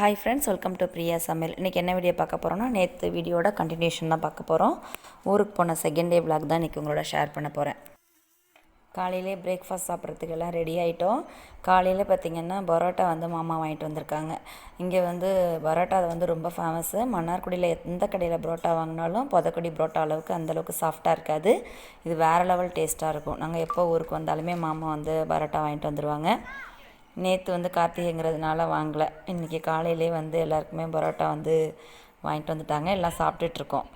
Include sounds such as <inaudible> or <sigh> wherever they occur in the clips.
Hi friends welcome to Priya Samayal இன்றைக்கி என்ன video பார்க்க போகிறோன்னா நேற்று வீடியோட கண்டினியூஷன் தான் பார்க்க போகிறோம் ஊருக்கு போன செகண்ட் டே விளாக் தான் இன்றைக்கி உங்களோட ஷேர் பண்ண போகிறேன் காலையிலே பிரேக்ஃபாஸ்ட் சாப்பிட்றதுக்கு எல்லாம் ரெடி ஆகிட்டோம் காலையில் பார்த்திங்கன்னா பரோட்டா வந்து மாமா வாங்கிட்டு வந்திருக்காங்க. இங்கே வந்து பரோட்டா வந்து ரொம்ப ஃபேமஸ்ஸு மன்னார்குடியில் எந்த கடையில் பரோட்டா வாங்கினாலும் புதக்குடி பரோட்டா அளவுக்கு அந்தளவுக்கு சாஃப்டாக இருக்காது. இது வேறு லெவல் டேஸ்ட்டாக இருக்கும். நாங்கள் எப்போ ஊருக்கு வந்தாலுமே மாமா வந்து பரோட்டா வாங்கிட்டு வந்துடுவாங்க நேற்று வந்து கார்த்திகைங்கிறதுனால வாங்கலை. இன்றைக்கி காலையிலே வந்து எல்லாருக்குமே பரோட்டா வந்து வாங்கிட்டு வந்துட்டாங்க. எல்லாம் சாப்பிட்டுட்ருக்கோம்.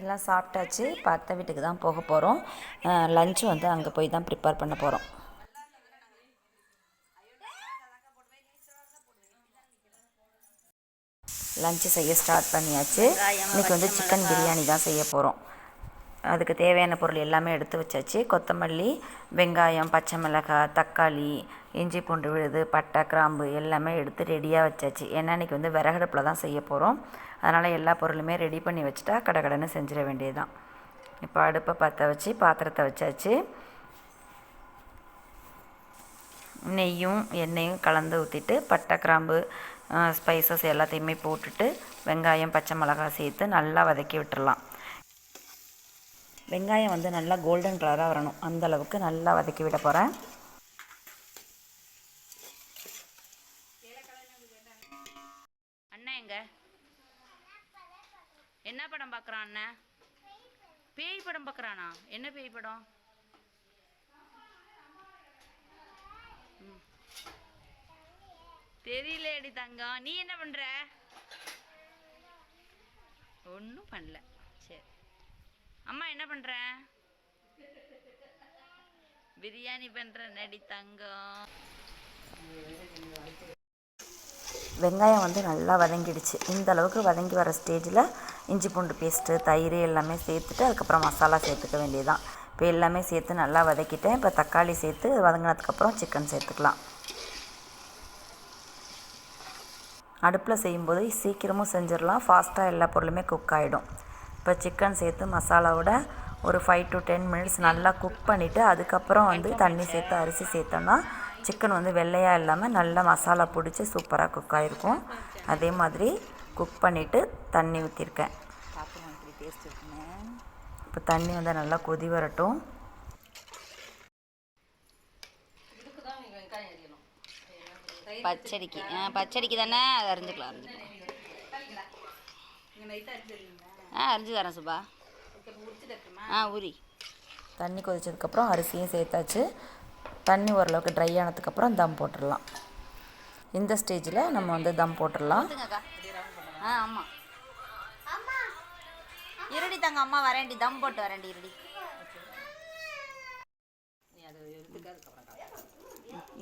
எல்லாம் சாப்பிட்டாச்சு. இப்போ அத்தை வீட்டுக்கு தான் போக போகிறோம் லஞ்சு வந்து அங்கே போய் தான் ப்ரிப்பேர் பண்ண போகிறோம் லஞ்சு செய்ய ஸ்டார்ட் பண்ணியாச்சு. இன்றைக்கி வந்து சிக்கன் பிரியாணி தான் செய்ய போகிறோம் அதுக்கு தேவையான பொருள் எல்லாமே எடுத்து வச்சாச்சு. கொத்தமல்லி வெங்காயம் பச்சை மிளகாய் தக்காளி இஞ்சி பூண்டு விழுது பட்டை கிராம்பு எல்லாமே எடுத்து ரெடியாக வச்சாச்சு. ஏன்னா இன்றைக்கி வந்து விறகடுப்பில் தான் செய்ய போகிறோம் அதனால் எல்லா பொருளுமே ரெடி பண்ணி வச்சுட்டா கடை கடைன்னு செஞ்சிட வேண்டியதுதான். இப்போ அடுப்பை பற்ற வச்சு பாத்திரத்தை வச்சாச்சு. நெய்யும் எண்ணெயும் கலந்து ஊற்றிட்டு பட்டை கிராம்பு ஸ்பைசஸ் எல்லாத்தையுமே போட்டுட்டு வெங்காயம் பச்சை மிளகாய் சேர்த்து நல்லா வதக்கி விட்டுடலாம் வெங்காயம் வந்து நல்லா கோல்டன் கலராக வரணும். அந்த அளவுக்கு நல்லா வதக்கி விட போகிறேன் அண்ணன் எங்க? என்ன படம் பார்க்குறான் அண்ணன் பேய் படம் பார்க்குறானா என்ன பேய் படம்? தெரியல தெரியலடி தங்கம். நீ என்ன பண்ற? ஒன்றும் பண்ணல. அம்மா என்ன பண்ற? பிரியாணி பண்ற நடி தங்கம். வெங்காயம் வந்து நல்லா வதங்கிடுச்சு. இந்த அளவுக்கு வதங்கி வர ஸ்டேஜில் இஞ்சி பூண்டு பேஸ்ட்டு தயிர் எல்லாமே சேர்த்துட்டு அதுக்கப்புறம் மசாலா சேர்த்துக்க வேண்டியதுதான். இப்போ எல்லாமே சேர்த்து நல்லா வதக்கிட்டேன். இப்போ தக்காளி சேர்த்து வதங்கினதுக்கப்புறம் சிக்கன் சேர்த்துக்கலாம். அடுப்பில் செய்யும்போது சீக்கிரமும் செஞ்சிடலாம். ஃபாஸ்ட்டாக எல்லா பொருளுமே குக் ஆகிடும் இப்போ சிக்கன் சேர்த்து மசாலாவோட ஒரு ஃபைவ் டு டென் மினிட்ஸ் நல்லா குக் பண்ணிவிட்டு அதுக்கப்புறம் வந்து தண்ணி சேர்த்து அரிசி சேர்த்தோன்னா சிக்கன் வந்து வெள்ளையாக இல்லாமல் நல்லா மசாலா பிடிச்சி சூப்பராக குக் ஆகிருக்கும் அதே மாதிரி குக் பண்ணிவிட்டு தண்ணி ஊற்றிருக்கேன் இப்போ தண்ணி வந்து நல்லா கொதி வரட்டும். பச்சடிக்கு. ஆ பச்சடிக்கு தானே? அதை அரிஞ்சுக்கலாம் அரிஞ்சுக்கலாம். ஆ அரிஞ்சு தரேன் சுபா. ஆ உரி தண்ணி கொதிச்சதுக்கப்புறம் அரிசியும் சேர்த்தாச்சு. தண்ணி ஓரளவுக்கு ட்ரை ஆனதுக்கப்புறம் தம் போட்டுடலாம். இந்த ஸ்டேஜில் நம்ம வந்து தம் போட்டுடலாம். ஆ ஆமாம் இருடி தங்க அம்மா வரேன்டி. தம் போட்டு வரேன்டி இருடி.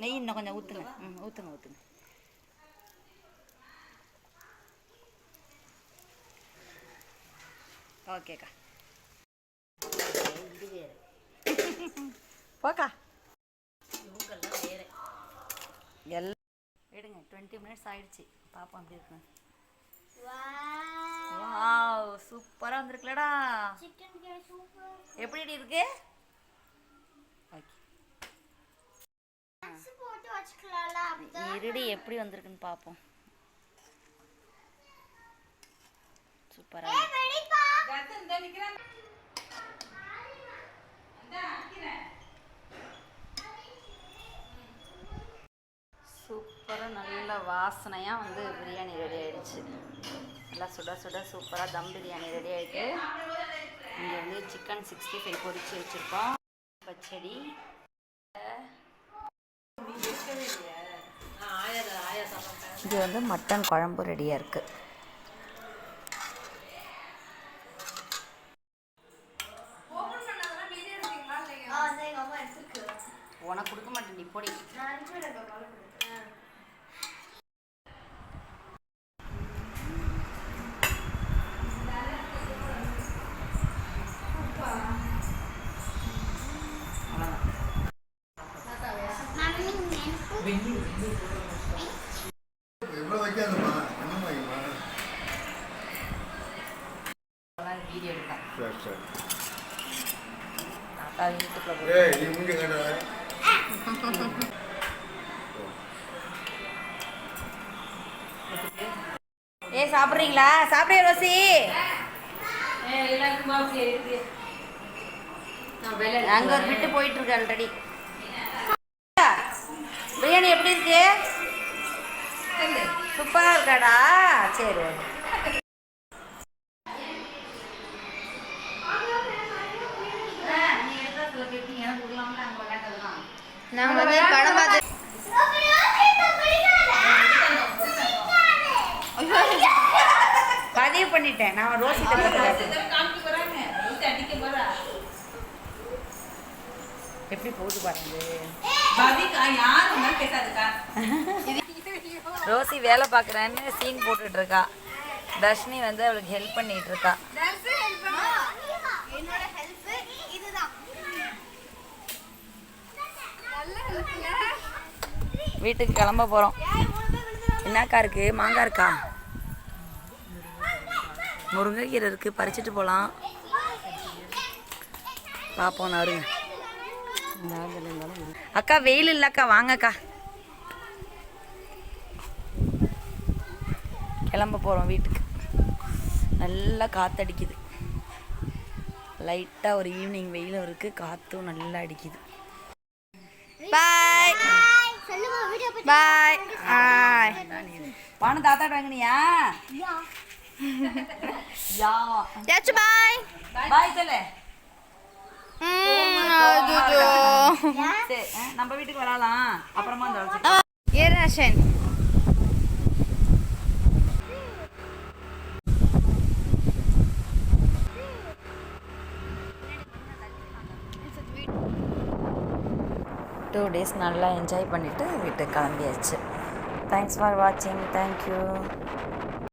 நெய் இன்னும் கொஞ்சம் ஊற்றுங்க ம் ஊற்றுங்க ஊற்றுங்க ஓகேக்கா <laughs> போக்கா. எல்லாம் எடுங்க டுவெண்ட்டி மினிட்ஸ் ஆயிடுச்சு. பாப்போம் எப்படி இருக்கு. வாவ் சூப்பராக வந்திருக்குலடா எப்படி இருக்கு? ஓகே இருடி எப்படி வந்திருக்குன்னு பார்ப்போம் சூப்பராக சூப்பராக நல்ல வாசனையாக வந்து பிரியாணி ரெடி ஆயிடுச்சு. நல்லா சுட சுட சூப்பராக தம் பிரியாணி ரெடி ஆகிட்டு இங்கே வந்து சிக்கன் சிக்ஸ்டி ஃபைவ் பொரிச்சு வச்சுருக்கோம். பச்சடி. இது வந்து மட்டன் குழம்பு ரெடியாக இருக்குது உனக்கு கொடுக்க மாட்டேன் நீ பொடி. வீடியோ எடுத்தேன் சரி. முடிஞ்ச கேட்ட ஏய் சாப்பிட்றீங்களா சாப்பிடுறியா ரோசி அங்கே ஒரு விட்டு போயிட்டு இருக்கு ஆல்ரெடி பிரியாணி எப்படி இருக்கு? சூப்பரா இருக்காடா. சரி நாங்கள் வந்து படம் பார்த்து பதிவு பண்ணிட்டேன். நான் போட்டு எப்படி போகுது பாருங்க. ரோசி வேலை பார்க்குறேன்னு சீன் போட்டுட்டு இருக்கா தர்ஷினி வந்து அவளுக்கு ஹெல்ப் பண்ணிட்டு இருக்கா என்னோட ஹெல்ப் இதுதான். நல்ல ஹெல்ப்ல வீட்டுக்கு கிளம்ப போகிறோம் என்னக்கா இருக்கு? மாங்காய் இருக்கா? முருங்கைக்கீரை இருக்கு. பறிச்சுட்டு போகலாம் பார்ப்போம் நான் வருங்க அக்கா வெயில் இல்லைக்கா வாங்கக்கா. கிளம்ப போகிறோம் வீட்டுக்கு. நல்லா காற்றடிக்குது லைட்டாக ஒரு ஈவினிங் வெயிலும் இருக்குது காற்றும் நல்லா அடிக்குது. பாய் பாய் ஆய் பணம் தாத்தாட்ட வாங்கினியா சொல்லு அஜுஜோ சரி ஆ, நம்ம வீட்டுக்கு வரலாம் அப்புறமா டூ டேஸ் நல்லா என்ஜாய் பண்ணிவிட்டு வீட்டுக்கு கிளம்பியாச்சு. தேங்க்ஸ் ஃபார் வாட்சிங் தேங்க்யூ